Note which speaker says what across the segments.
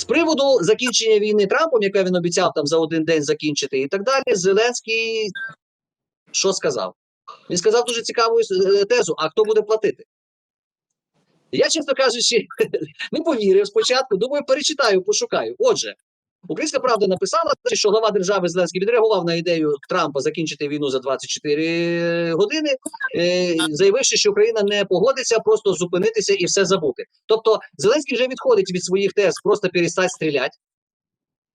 Speaker 1: З приводу закінчення війни Трампом, яке він обіцяв там за один день закінчити, і так далі, Зеленський що сказав? Він сказав дуже цікаву е, тезу: а хто буде платити? Я, чесно кажучи, не повірив спочатку. Думаю, перечитаю, пошукаю. Отже, Українська правда написала, що глава держави Зеленський відреагував на ідею Трампа закінчити війну за 24 години, е, заявивши, що Україна не погодиться просто зупинитися і все забути. Тобто Зеленський вже відходить від своїх тез, просто перестать стріляти.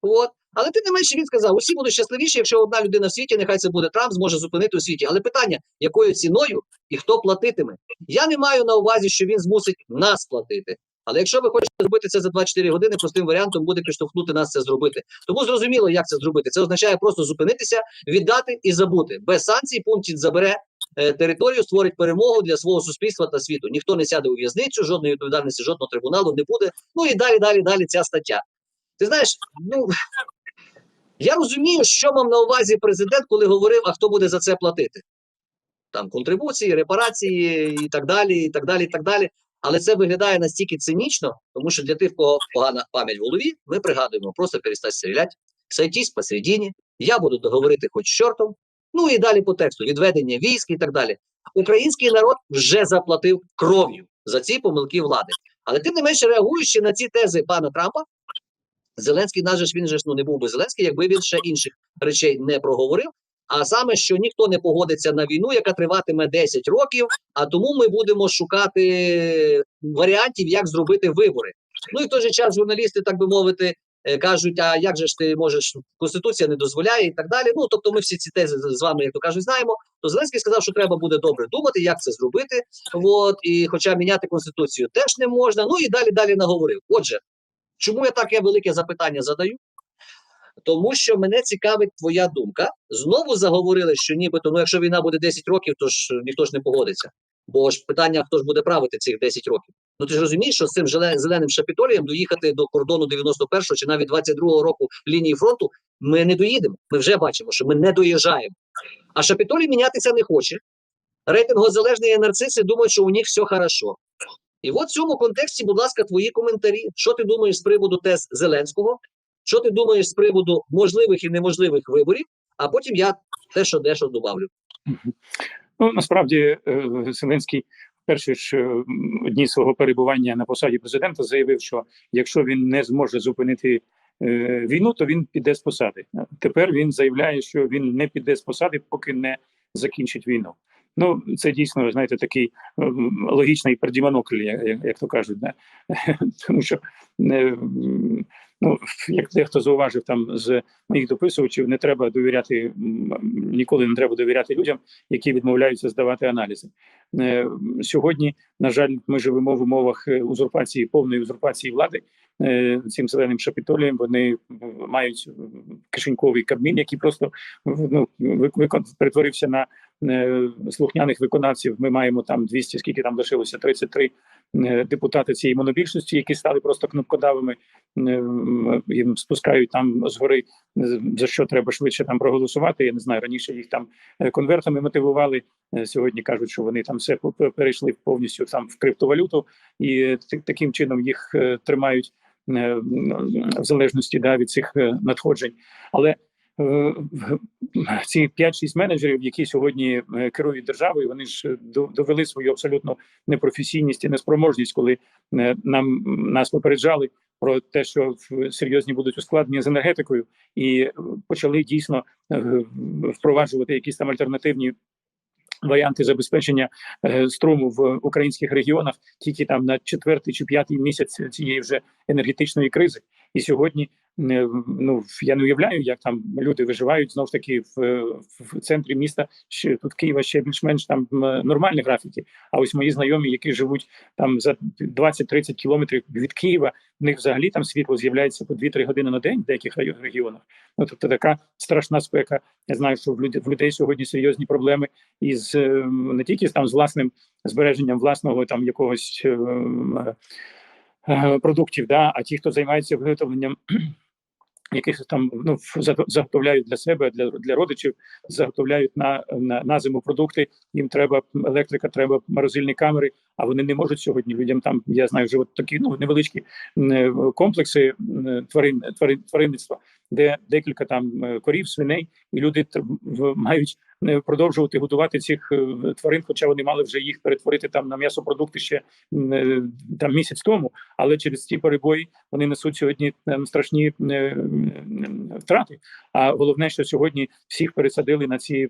Speaker 1: От. Але тим не менше він сказав: усі будуть щасливіші, якщо одна людина в світі, нехай це буде Трамп, зможе зупинити у світі. Але питання, якою ціною і хто платитиме? Я не маю на увазі, що він змусить нас платити. Але якщо ви хочете зробити це за 24 години, простим варіантом буде підштовхнути нас це зробити. Тому зрозуміло, як це зробити. Це означає просто зупинитися, віддати і забути. Без санкцій Путін забере е, територію, створить перемогу для свого суспільства та світу. Ніхто не сяде у в'язницю, жодної відповідальності, жодного трибуналу не буде. Ну і далі, далі, далі ця стаття. Ти знаєш, ну я розумію, що мав на увазі президент, коли говорив, а хто буде за це платити. Там контрибуції, репарації і так далі, і так далі, і так далі. Але це виглядає настільки цинічно, тому що для тих, в кого погана пам'ять в голові, ми пригадуємо, просто перестать стріляти, сойтись посередині, я буду договорити хоч з чортом, ну і далі по тексту, відведення військ і так далі. Український народ вже заплатив кров'ю за ці помилки влади. Але тим не менше, реагуючи на ці тези пана Трампа, Зеленський, наже ж він же ну не був би Зеленський, якби він ще інших речей не проговорив. А саме, що ніхто не погодиться на війну, яка триватиме 10 років, а тому ми будемо шукати варіантів, як зробити вибори. Ну і в той же час журналісти, так би мовити, е, кажуть: а як же ж ти можеш, конституція не дозволяє і так далі. Ну тобто, ми всі ці тези з вами, як то кажуть, знаємо. То Зеленський сказав, що треба буде добре думати, як це зробити. От і, хоча міняти конституцію теж не можна. Ну і далі далі наговорив. Отже, чому я таке велике запитання задаю? Тому що мене цікавить твоя думка. Знову заговорили, що нібито, ну якщо війна буде 10 років, то ж ніхто ж не погодиться. Бо ж питання, хто ж буде правити цих 10 років. Ну ти ж розумієш, що з цим зеленим шапітолієм доїхати до кордону 91-го чи навіть 22-го року лінії фронту ми не доїдемо. Ми вже бачимо, що ми не доїжджаємо. А шапітолій мінятися не хоче. Рейтингозалежні нарциси думають, що у них все хорошо. І от в цьому контексті, будь ласка, твої коментарі. Що ти думаєш з приводу тез Зеленського? Що ти думаєш з приводу можливих і неможливих виборів? А потім я те, що дещо добавлю.
Speaker 2: Ну насправді е, Зеленський перші ж е, дні свого перебування на посаді президента заявив, що якщо він не зможе зупинити е, війну, то він піде з посади. Тепер він заявляє, що він не піде з посади, поки не закінчить війну. Ну, це дійсно знаєте такий е, логічний пердімонокль, як, як, то кажуть, да? тому що е, ну як дехто зауважив там з моїх дописувачів, не треба довіряти ніколи не треба довіряти людям, які відмовляються здавати аналізи. Е, Сьогодні, на жаль, ми живемо в умовах узурпації повної узурпації влади. Е, Цим зеленим шапітолієм вони мають кишеньковий кабмін, який просто ну, перетворився на е, слухняних виконавців. Ми маємо там 200, скільки там лишилося 33 е, депутати цієї монобільшості, які стали просто кнопкодавами, е, їм спускають там згори за що треба швидше там проголосувати. Я не знаю, раніше їх там конвертами мотивували. Сьогодні кажуть, що вони там все перейшли повністю там в криптовалюту, і таким чином їх тримають в залежності да, від цих е, надходжень. Але е, ці 5-6 менеджерів, які сьогодні е, керують державою, вони ж е, довели свою абсолютно непрофесійність і неспроможність, коли е, нам нас попереджали про те, що серйозні будуть ускладнення з енергетикою, і е, почали дійсно е, впроваджувати якісь там альтернативні. Варіанти забезпечення е, струму в українських регіонах тільки там на четвертий чи п'ятий місяць цієї вже енергетичної кризи. І сьогодні ну я не уявляю, як там люди виживають знов ж таки в, в центрі міста. Ще тут Києва ще більш-менш там нормальні графіки. А ось мої знайомі, які живуть там за 20-30 кілометрів від Києва, в них взагалі там світло з'являється по 2-3 години на день в деяких регіонах. Ну тобто така страшна спека. Я знаю, що в людей в людей сьогодні серйозні проблеми із е, не тільки там з власним збереженням власного там якогось е, е, продуктів, да, а ті, хто займається виготовленням яких там ну заготовляють для себе, для, для родичів, заготовляють на, на, на зиму продукти. Їм треба електрика, треба морозильні камери. А вони не можуть сьогодні. Людям там я знаю, живуть такі ну невеличкі е, комплекси тварин, тварин тваринництва, де декілька там е, корів, свиней, і люди мають е, продовжувати годувати цих е, тварин, хоча вони мали вже їх перетворити там на м'ясопродукти ще е, там місяць тому. Але через ці перебої вони несуть сьогодні ем, страшні е, втрати. А головне, що сьогодні всіх пересадили на ці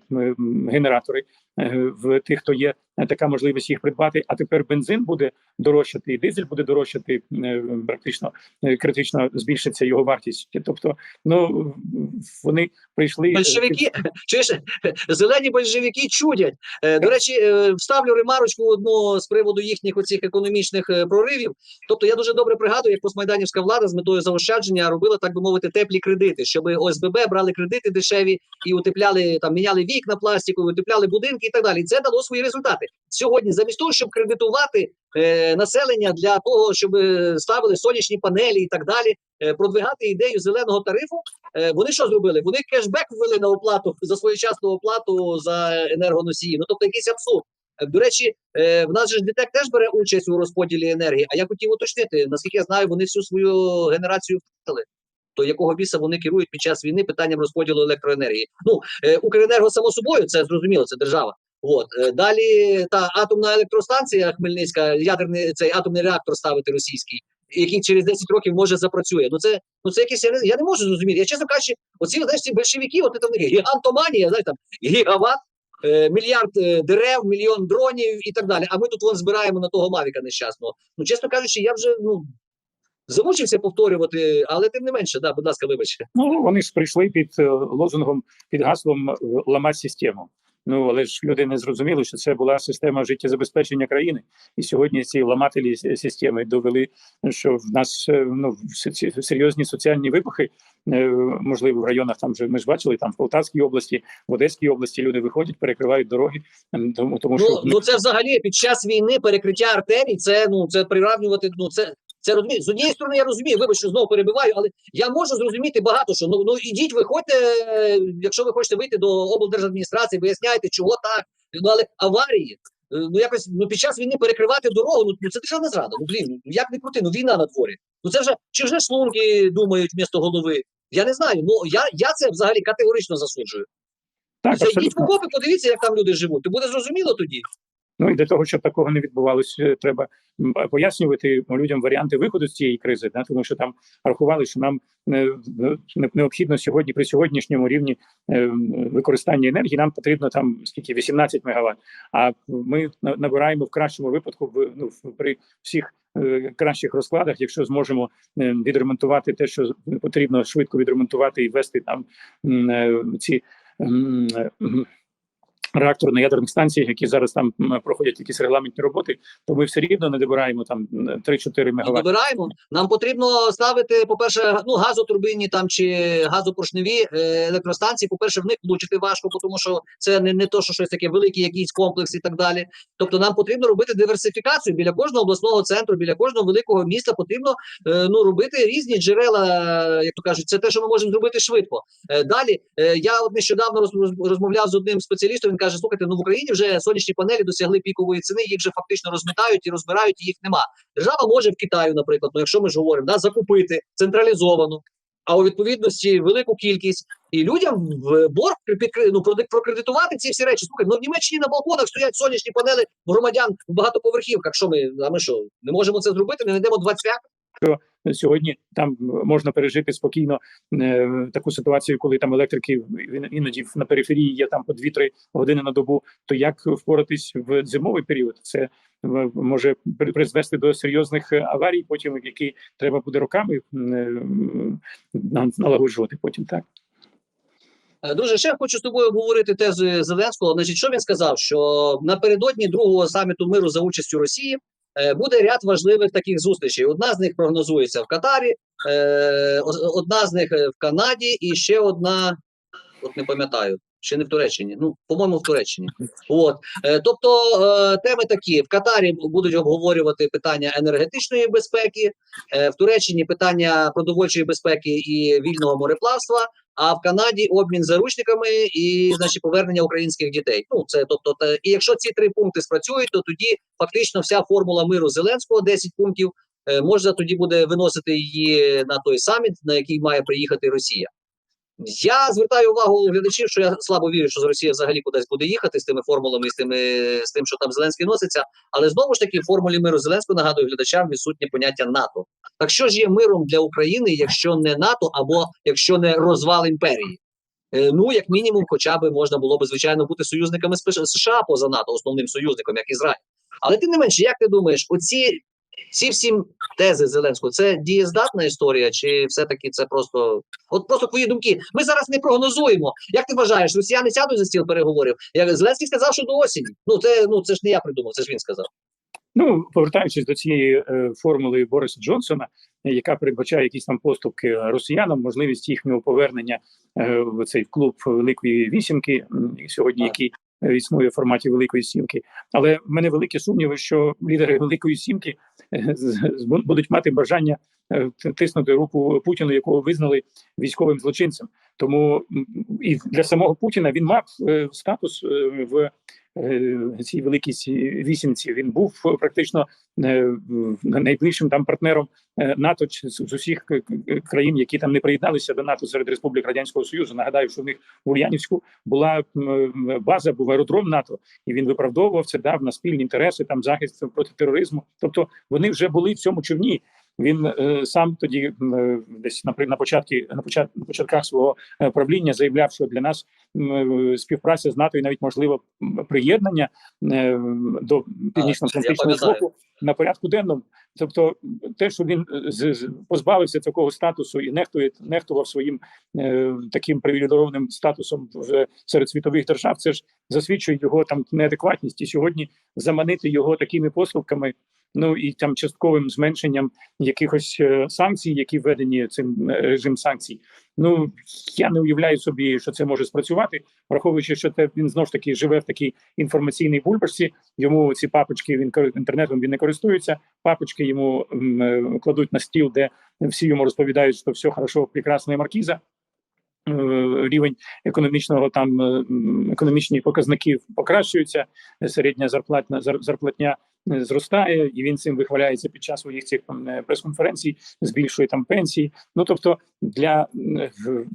Speaker 2: генератори е, в тих, хто є е, така можливість їх придбати. А тепер бензин буде дорожчати, і дизель буде дорожчати е, практично е, критично збільшиться його вартість. Тобто, ну вони прийшли е,
Speaker 1: Большевики, чуєш, зелені большевики чудять. До речі, вставлю ремарочку одну з приводу їхніх оцих економічних проривів. Тобто я дуже добре пригадую, як постмайданівська влада з метою заощадження робила, так би мовити, теплі кредити, щоб ОСББ брали кредити дешеві і утепляли там, міняли вікна пластикові, утепляли будинки і так далі. І це дало свої результати. Сьогодні, замість того, щоб кредитувати е, населення для того, щоб е, ставили сонячні панелі і так далі, е, продвигати ідею зеленого тарифу. Е, Вони що зробили? Вони кешбек ввели на оплату за своєчасну оплату за енергоносії. Ну тобто якийсь абсурд. Е, До речі, е, в нас же ДТЕК теж бере участь у розподілі енергії. А я хотів уточнити, наскільки я знаю, вони всю свою генерацію втратили. То якого біса вони керують під час війни питанням розподілу електроенергії? Ну Укренерго само собою, це зрозуміло, це держава. От е, далі та атомна електростанція Хмельницька, ядерний цей атомний реактор ставити російський, який через 10 років може запрацює. Ну це ну це якісь я не, я не можу зрозуміти. Я чесно кажучи, оці знаєш, ці большевики, от них гігантоманія, знаєш там гігават, е, мільярд е, дерев, мільйон дронів і так далі. А ми тут вон збираємо на того мавіка нещасного. Ну чесно кажучи, я вже ну. Замучився повторювати, але тим не менше, да, будь ласка, вибачте.
Speaker 2: Ну вони ж прийшли під е, лозунгом, під гаслом ламати систему. Ну але ж люди не зрозуміли, що це була система життєзабезпечення країни, і сьогодні ці ламателі системи довели, що в нас е, ну серйозні соціальні вибухи. е, Можливо, в районах там вже ми ж бачили, там в Полтавській області, в Одеській області люди виходять, перекривають дороги, тому тому що
Speaker 1: Ну, ну це взагалі під час війни перекриття артерій, це ну це приравнювати. Ну це це розумію. З однієї сторони, я розумію, вибач, що знову перебиваю, але я можу зрозуміти багато що. Ну ну ідіть, виходьте, якщо ви хочете вийти до облдержадміністрації, виясняйте, чого так. Ну але аварії. е, Ну якось ну під час війни перекривати дорогу. Ну ну, це державна зрада. Ну блін, ну як не крути, ну війна на дворі. Ну це вже чи вже шлунки думають вмісто голови. Я не знаю. Ну я, я це взагалі категорично засуджую.
Speaker 2: так
Speaker 1: Зайдіть в окопи, подивіться, як там люди живуть. Буде зрозуміло тоді.
Speaker 2: Ну і для того, щоб такого не відбувалося, е, треба пояснювати людям варіанти виходу з цієї кризи, да, тому що там рахували, що нам е, необхідно сьогодні при сьогоднішньому рівні е, використання енергії. Нам потрібно там скільки 18 мегаватт. А ми на- набираємо в кращому випадку в ну при всіх. Кращих розкладах, якщо зможемо відремонтувати те, що потрібно швидко відремонтувати і ввести там ці м, м, реакторно ядерних станціях, які зараз там проходять якісь регламентні роботи, то ми все рівно не добираємо там м, 3-4 мегаватт.
Speaker 1: добираємо. Нам потрібно ставити, по-перше, ну газотурбинні там чи газопоршневі е, електростанції. По-перше, в них влучити важко, тому що це не, не то, що щось таке великий якийсь комплекс і так далі. Тобто, нам потрібно робити диверсифікацію біля кожного обласного центру, біля кожного великого міста. Потрібно е, ну робити різні джерела, як то кажуть, це те, що ми можемо зробити швидко. Е, далі я от нещодавно роз, роз- розмовляв з одним спеціалістом. Він каже: слухайте, ну в Україні вже сонячні панелі досягли пікової ціни, їх вже фактично розмітають і розбирають, і їх нема. Держава може в Китаю, наприклад, ну якщо ми ж говоримо, да, закупити централізовано, а у відповідності велику кількість і людям в борг ну, прокредитувати ці всі речі. Слухай, ну в Німеччині на балконах стоять сонячні панели громадян в багатоповерхівках. Що ми, а ми що, не можемо це зробити? Не знайдемо двадцять?
Speaker 2: Сьогодні там можна пережити спокійно е, таку ситуацію, коли там електрики іноді на периферії є там по 2-3 години на добу. То як впоратись в зимовий період? Це е, може призвести до серйозних е, аварій, потім які треба буде роками е, налагоджувати. Потім так.
Speaker 1: Е, Друже, ще хочу з тобою обговорити тези Зеленського. Значить, що він сказав? Що напередодні другого саміту миру за участю Росії буде ряд важливих таких зустрічей. Одна з них прогнозується в Катарі, е, одна з них е, в Канаді, і ще одна, от не пам'ятаю. Чи не в Туреччині? Ну, по-моєму, в Туреччині. От. Е, тобто е, теми такі: в Катарі будуть обговорювати питання енергетичної безпеки, е, в Туреччині питання продовольчої безпеки і вільного мореплавства. А в Канаді обмін заручниками і значить повернення українських дітей. Ну це тобто, та, і якщо ці три пункти спрацюють, то тоді фактично вся формула миру Зеленського 10 пунктів е, можна тоді буде виносити її на той саміт, на який має приїхати Росія. Я звертаю увагу глядачів, що я слабо вірю, що Росія взагалі кудись буде їхати з тими формулами, з тими з тим, що там Зеленський носиться. Але знову ж таки, в формулі миру Зеленського нагадую глядачам відсутнє поняття НАТО. Так що ж є миром для України, якщо не НАТО, або якщо не розвал імперії? Е, Ну, як мінімум, хоча б можна було б звичайно бути союзниками з США поза НАТО, основним союзником, як Ізраїль. Але тим не менше, як ти думаєш, оці ці всі тези Зеленського це дієздатна історія, чи все-таки це просто от просто твої думки? Ми зараз не прогнозуємо. Як ти вважаєш, росіяни сядуть за стіл переговорів? Як Зеленський сказав, що до осені. Ну це ну це ж не я придумав, це ж він сказав.
Speaker 2: Ну, повертаючись до цієї е, формули Бориса Джонсона, яка передбачає якісь там поступки росіянам, можливість їхнього повернення е, в цей клуб Великої вісімки, сьогодні, який існує в форматі Великої сімки. Але в мене великі сумніви, що лідери Великої сімки е, будуть мати бажання е, тиснути руку Путіну, якого визнали військовим злочинцем. Тому і для самого Путіна він мав е, статус в цій великій вісімці. Він був е, практично е, найближчим там партнером е, НАТО з усіх країн, які там не приєдналися до НАТО серед республік радянського союзу. Нагадаю, що в них в Ульянівську була база, був аеродром НАТО, і він виправдовував це, дав на спільні інтереси, там захист проти тероризму. Тобто вони вже були в цьому човні. Він е, сам тоді е, десь на при- на початку на почат, на початках свого е, правління заявляв, що для нас співпраця з НАТО і навіть можливо приєднання до північно-атлантичного блоку на порядку денному. Тобто, те, що він позбавився такого статусу і нехтує нехтував своїм таким привілейованим статусом в серед світових держав, це ж засвідчує його там неадекватність. І сьогодні заманити його такими поступками. Ну і там частковим зменшенням якихось е, санкцій, які введені цим е, режим санкцій. Ну я не уявляю собі, що це може спрацювати, враховуючи, що те він знов ж таки живе в такій інформаційній бульбашці. Йому ці папочки він інтернетом він не користується. Папочки йому м, е, кладуть на стіл, де всі йому розповідають, що все хорошо, прекрасна маркіза. Е, Рівень економічного там економічні показники покращуються. Середня зарплатна зар- зарплатня зростає, і він цим вихваляється під час своїх цих е, прес-конференцій, збільшує там пенсії. Ну тобто для в-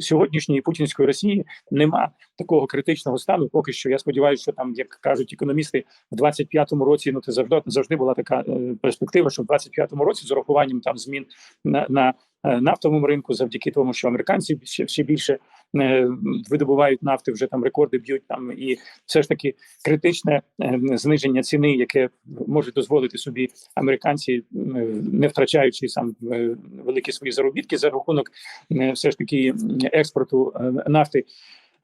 Speaker 2: сьогоднішньої путінської Росії нема такого критичного стану. Поки що я сподіваюся, що там, як кажуть економісти, в 25-му році ну це завжди завжди була така е, перспектива, що в 25-му році з урахуванням там змін на, на е, нафтовому ринку, завдяки тому, що американці ще, ще більше е, видобувають нафти, вже там рекорди б'ють там, і все ж таки критичне е, зниження ціни, яке можуть дозволити собі американці, е, не втрачаючи сам е, великі свої заробітки за рахунок е, все ж таки експорту е, нафти.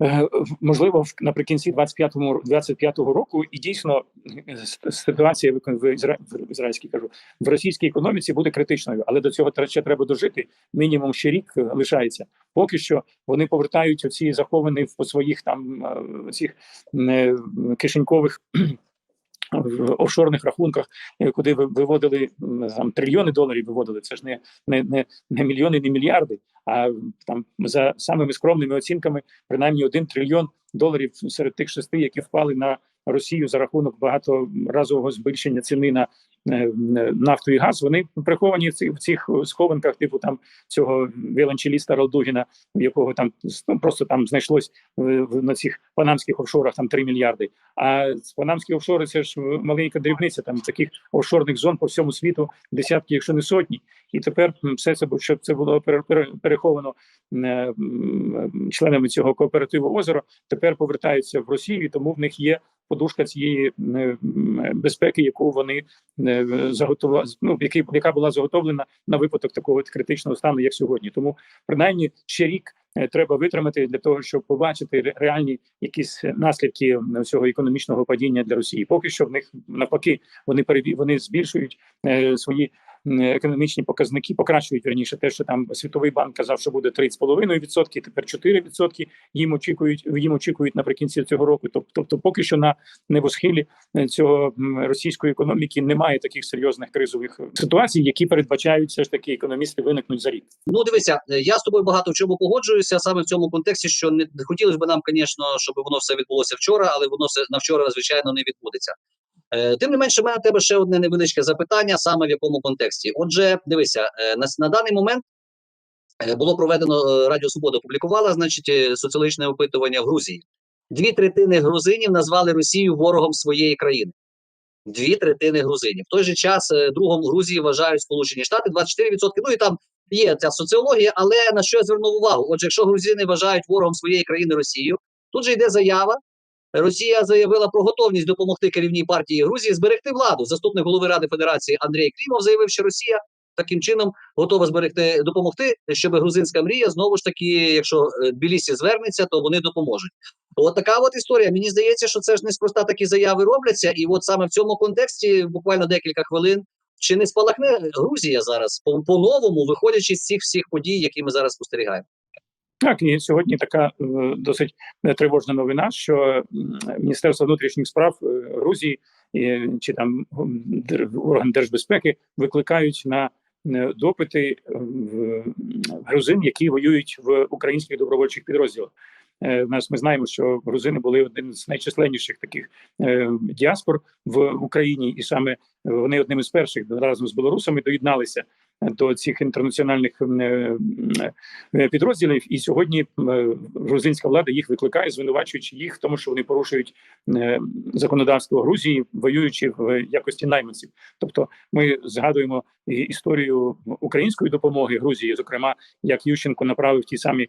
Speaker 2: Е, Можливо, наприкінці 25-му ро- 25-го року і дійсно е, ситуація в ізра- в ізраїльській кажу в російській економіці буде критичною, але до цього ще треба дожити. Мінімум ще рік е, лишається. Поки що вони повертають оці заховані в своїх там цих кишенькових. В офшорних рахунках, е, куди ви- виводили там трильйони доларів, виводили. Це ж не, не, не, не мільйони, не мільярди, а там за самими скромними оцінками, принаймні один трильйон доларів серед тих шести, які впали на Росію за рахунок багаторазового збільшення ціни на е, нафту і газ. Вони приховані в цих, схованках, типу там цього віолончеліста Ралдугіна, в якого там ну, просто там знайшлось в- на цих панамських офшорах там 3 мільярди. А панамські офшори це ж маленька дрібниця. Там таких офшорних зон по всьому світу десятки, якщо не сотні. І тепер все це щоб це було пере- пере- переховано е, членами цього кооперативу озеро. Тепер повертаються в Росію, тому в них є подушка цієї е, безпеки, яку вони е, заготували, ну, які, яка була заготовлена на випадок такого критичного стану, як сьогодні. Тому принаймні ще рік е, треба витримати для того, щоб побачити реальні якісь наслідки цього економічного падіння для Росії. Поки що в них навпаки вони переві, вони збільшують е, свої економічні показники покращують верніше те, що там Світовий банк казав, що буде 3,5%, тепер 4%. Їм очікують їм очікують наприкінці цього року. Тоб- Тобто, поки що на небосхилі е, цього російської економіки немає таких серйозних кризових ситуацій, які передбачають все ж таки економісти виникнуть за рік.
Speaker 1: Ну, дивися, е, я з тобою багато в чому погоджуюся саме в цьому контексті, що не хотілося б нам, звісно, щоб воно все відбулося вчора, але воно все на вчора, звичайно, не відбудеться. Е, Тим не менше, в мене тебе ще одне невеличке запитання, саме в якому контексті. Отже, дивися, е, на, на даний момент е, було проведено Радіо Свобода опублікувала, значить, соціологічне опитування в Грузії. Дві третини грузинів назвали Росію ворогом своєї країни. Дві третини грузинів. В той же час другом Грузії вважають Сполучені Штати 24%. Ну і там є ця соціологія, але на що я звернув увагу? Отже, якщо грузини вважають ворогом своєї країни Росію, тут же йде заява. Росія заявила про готовність допомогти керівній партії Грузії зберегти владу. Заступник голови Ради Федерації Андрій Клімов заявив, що Росія таким чином готова зберегти допомогти, щоб грузинська мрія знову ж таки, якщо е, Тбілісі звернеться, то вони допоможуть. От така от історія. Мені здається, що це ж неспроста такі заяви робляться, і от саме в цьому контексті буквально декілька хвилин. Чи не спалахне Грузія зараз по- по-новому, виходячи з цих всіх подій, які ми зараз спостерігаємо?
Speaker 2: Так, і сьогодні така е, досить е, тривожна новина, що Міністерство внутрішніх справ е, Грузії чи там орган держбезпеки викликають на допити в грузин, які воюють в українських добровольчих підрозділах. Е, нас ми знаємо, що грузини були один з найчисленніших таких діаспор в Україні, і саме вони одним із перших разом з білорусами доєдналися до цих інтернаціональних е, е, підрозділів. І сьогодні е, грузинська влада їх викликає, звинувачуючи їх в тому, що вони порушують законодавство Грузії, воюючи в якості найманців. Тобто, ми згадуємо історію української допомоги Грузії, зокрема, як Ющенко направив ті самі.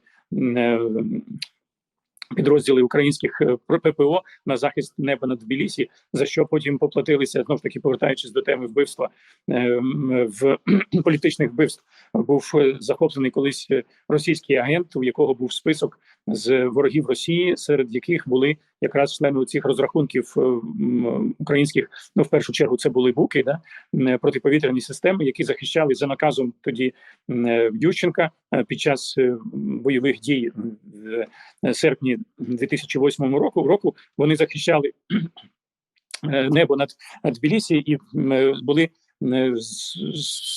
Speaker 2: Підрозділи українських е, ППО на захист неба над Тбілісі, за що потім поплатилися знов таки повертаючись до теми вбивства е, в політичних вбивств, був е, захоплений колись російський агент, у якого був список з ворогів Росії, серед яких були якраз члени цих розрахунків е, українських. Ну в першу чергу це були буки, да протиповітряні системи, які захищали за наказом тоді е, Ющенка е, під час бойових дій в серпні 2008 року. Року вони захищали небо над Тбілісі і були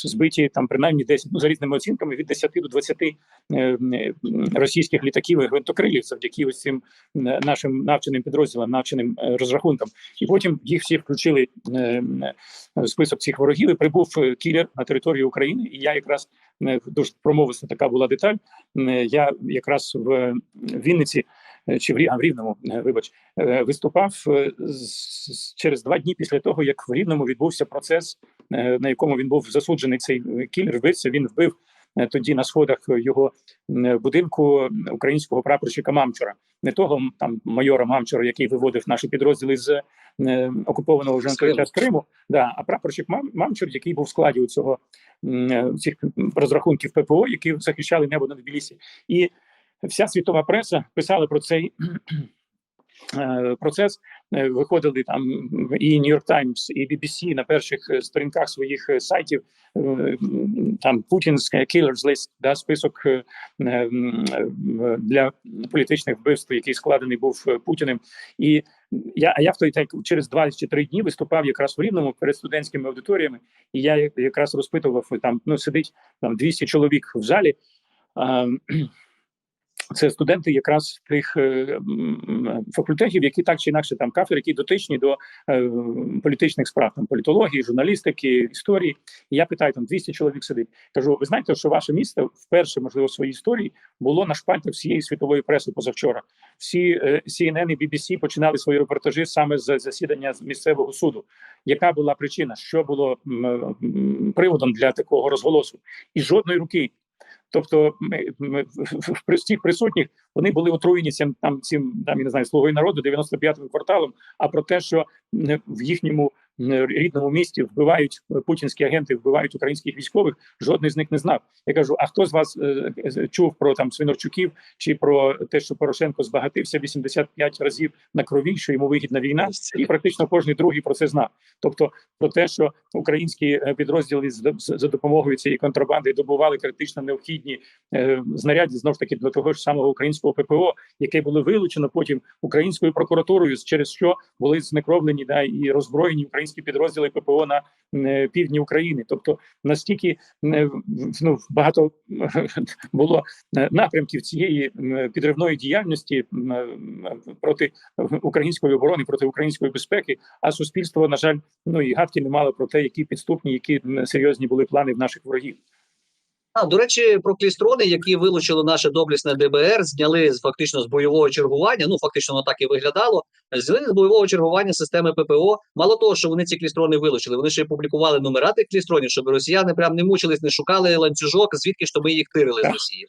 Speaker 2: збиті там принаймні 10, ну, за різними оцінками від 10 до 20 е, е, російських літаків і гвинтокрилів завдяки ось цим е, нашим навченим підрозділам, навченим е, розрахункам. І потім їх всі включили е, е, в список цих ворогів. І прибув е, кілер на територію України. І я якраз е, дуже промовиста така була деталь. Е, Я якраз в Вінниці е, чи в Рі- а, в Рівному, е, вибач, е, виступав е, через два дні після того, як в Рівному відбувся процес, е, на якому він був засуджений. Цей е, кілер вбивця. Він вбив е, тоді на сходах його будинку українського прапорщика Мамчура, не того там майора Мамчура, який виводив наші підрозділи з е, окупованого вже на той
Speaker 1: Криму.
Speaker 2: час Криму. Да, а прапорщик Мам, Мамчур, який був в складі у цього е, цих розрахунків ППО, які захищали небо над Тбілісі. І вся світова преса писала про цей е, процес. Е, Виходили там і York Times, і BBC на перших е, сторінках своїх сайтів. Там Путінська Killers List, да, список для політичних вбивств, який складений був Путіним. І я, я в той так через два чи три дні виступав якраз в Рівному перед студентськими аудиторіями, і я якраз розпитував там. Ну сидить там 200 чоловік в залі. Це студенти якраз тих е, факультетів, які так чи інакше там кафедри, які дотичні до е, політичних справ, там політології, журналістики, історії. І я питаю, там 200 чоловік сидить. Кажу, ви знаєте, що ваше місто вперше, можливо, в своїй історії було на шпальтах всієї світової преси позавчора. Всі е, CNN і BBC починали свої репортажі саме з засідання місцевого суду. Яка була причина? Що було приводом для такого розголосу? І жодної руки. Тобто, ми, ми всіх присутніх вони були отруєні цим там цим там я не знаю слугою народу 95-м кварталом. А про те, що м, в їхньому рідному місті вбивають е, путінські агенти, вбивають українських військових. Жодний з них не знав. Я кажу: а хто з вас е, е, чув про там Свинорчуків чи про те, що Порошенко збагатився 85 разів на крові, що йому вигідна війна? І практично кожен другий про це знав. Тобто про те, що українські е, підрозділи за допомогою цієї контрабанди добували критично необхідні е, знаряддя знов ж таки до того ж самого українського ППО, яке було вилучено потім українською прокуратурою, через що були знекровлені да і роззброєні українські підрозділи ППО на е, півдні України. Тобто настільки е, ну багато було е, напрямків цієї підривної діяльності проти української оборони, проти української безпеки. А суспільство, на жаль, ну і гадки не мало про те, які підступні, які серйозні були плани в наших ворогів.
Speaker 1: А, до речі, про клістрони, які вилучили наше доблісне ДБР, зняли з фактично з бойового чергування. Ну фактично воно так і виглядало. Зняли з бойового чергування системи ППО. Мало того, що вони ці клістрони вилучили, вони ще й публікували номера тих клістронів, щоб росіяни прям не мучились, не шукали ланцюжок, звідки то ми їх тирили з Росії.